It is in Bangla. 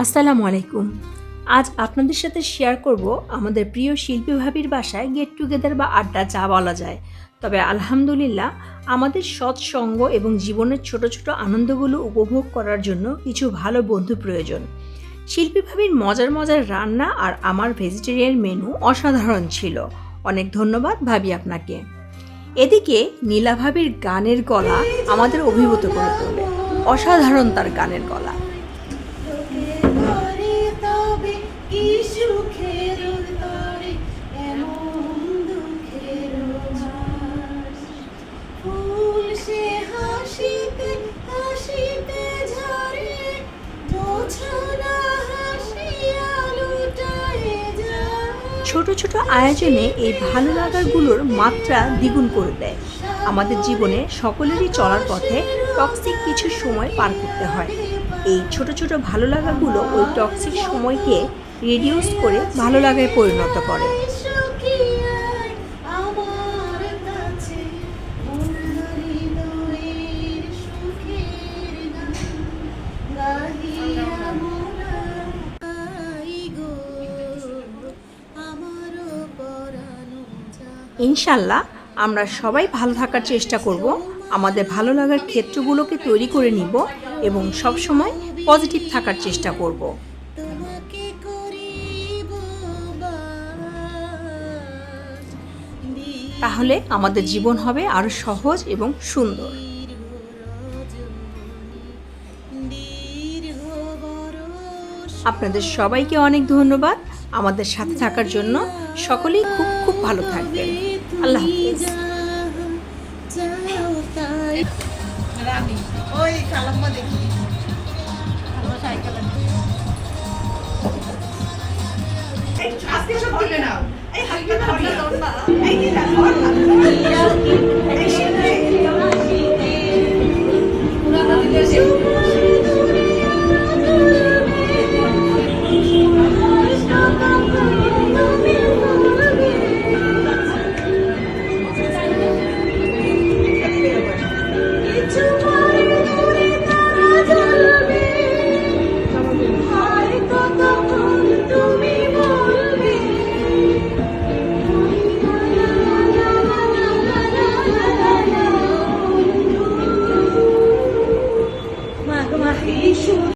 আসসালামু আলাইকুম। আজ আপনাদের সাথে শেয়ার করব আমাদের প্রিয় শিল্পী ভাবির বাসায় গেট টুগেদার বা আড্ডা যা বলা যায়। তবে আলহামদুলিল্লাহ, আমাদের সৎসঙ্গ এবং জীবনের ছোট ছোট আনন্দগুলো উপভোগ করার জন্য কিছু ভালো বন্ধু প্রয়োজন। শিল্পী ভাবির মজার মজার রান্না আর আমার ভেজিটেরিয়ান মেনু অসাধারণ ছিল। অনেক ধন্যবাদ ভাবি আপনাকে। এদিকে নীলা ভাবির গানের গলা আমাদের অভিভূত করে তোলে। অসাধারণ তার গানের গলা। ছোট ছোট আয়োজনে এই ভালো লাগারগুলোর মাত্রা দ্বিগুণ করে দেয়। আমাদের জীবনে সকলেরই চলার পথে টক্সিক কিছু সময় পার করতে হয়। এই ছোট ছোট ভালো লাগাগুলো ওই টক্সিক সময়কে রিডিউস করে ভালো লাগায় পরিণত করে। ইনশাল্লাহ আমরা সবাই ভালো থাকার চেষ্টা করব আমাদের ভালো লাগার ক্ষেত্রগুলোকে তৈরি করে নিব এবং সবসময় পজিটিভ থাকার চেষ্টা করব। তাহলে আমাদের জীবন হবে আরও সহজ এবং সুন্দর। আপনাদের সবাইকে অনেক ধন্যবাদ। আমাদের সাথে থাকার জন্য সকলেই খুব খুব ভালো থাকবেন। আল্লাহ হাফিজ।